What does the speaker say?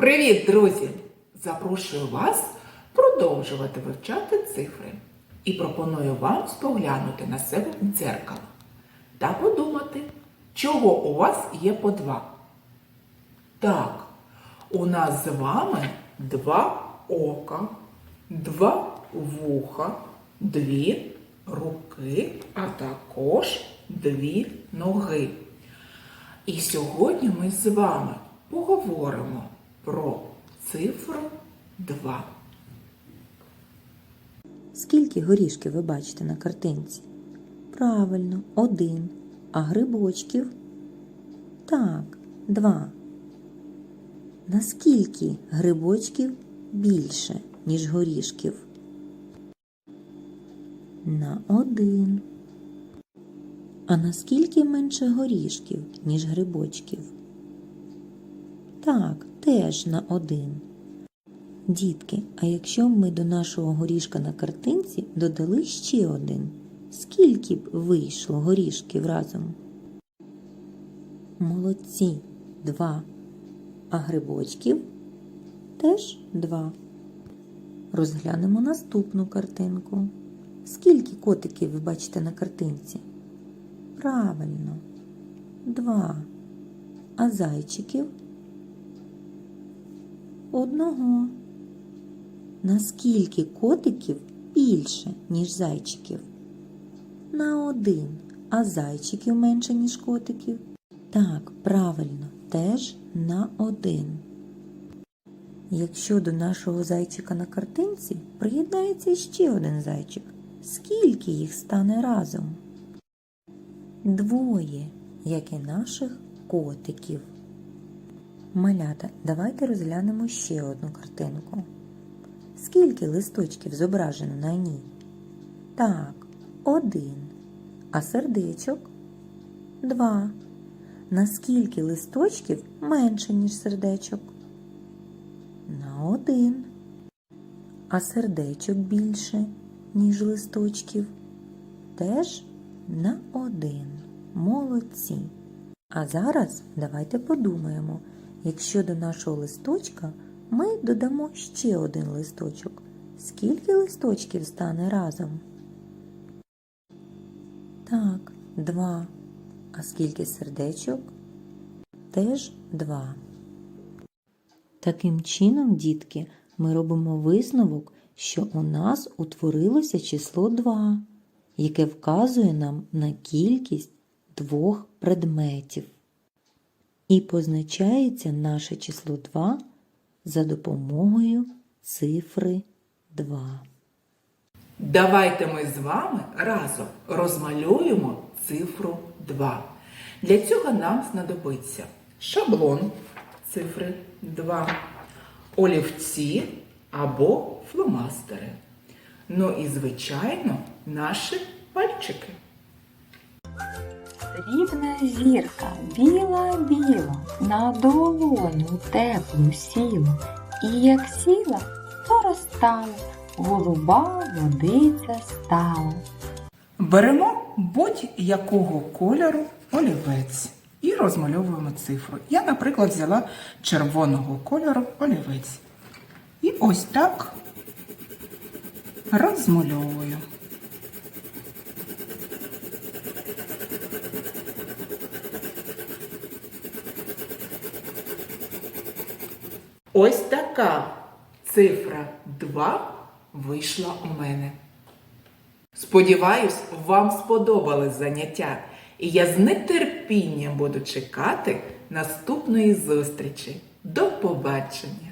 Привіт, друзі! Запрошую вас продовжувати вивчати цифри і пропоную вам споглянути на себе в дзеркало та подумати, чого у вас є по два. Так, у нас з вами два ока, два вуха, дві руки, а також дві ноги. І сьогодні ми з вами поговоримо про цифру 2. Скільки горішків ви бачите на картинці? Правильно, один. А грибочків? Так, два. Наскільки грибочків більше, ніж горішків? На один. А наскільки менше горішків, ніж грибочків? Так, теж на один. Дітки, а якщо б ми до нашого горішка на картинці додали ще один, скільки б вийшло горішків разом? Молодці, два. А грибочків теж два. Розглянемо наступну картинку. Скільки котиків ви бачите на картинці? Правильно, два. А зайчиків? Одного. Наскільки котиків більше, ніж зайчиків? На один. А зайчиків менше, ніж котиків? Так, правильно, теж на один. Якщо до нашого зайчика на картинці приєднається ще один зайчик, скільки їх стане разом? Двоє, як і наших котиків. Малята, давайте розглянемо ще одну картинку. Скільки листочків зображено на ній? Так, один. А сердечок? Два. Наскільки листочків менше, ніж сердечок? На один. А сердечок більше, ніж листочків? Теж на один. Молодці. А зараз давайте подумаємо, якщо до нашого листочка ми додамо ще один листочок. Скільки листочків стане разом? Так, два. А скільки сердечок? Теж два. Таким чином, дітки, ми робимо висновок, що у нас утворилося число 2, яке вказує нам на кількість двох предметів. І позначається наше число 2 за допомогою цифри 2. Давайте ми з вами разом розмалюємо цифру 2. Для цього нам знадобиться шаблон цифри 2, олівці або фломастери. Ну і, звичайно, наші пальчики. Срібна зірка, біла-біла, на долоню теплу сіла, і як сіла, то розтала, голуба водиця стала. Беремо будь-якого кольору олівець і розмальовуємо цифру. Я, наприклад, взяла червоного кольору олівець. І ось так розмальовую. Ось така цифра 2 вийшла у мене. Сподіваюсь, вам сподобалось заняття, і я з нетерпінням буду чекати наступної зустрічі. До побачення!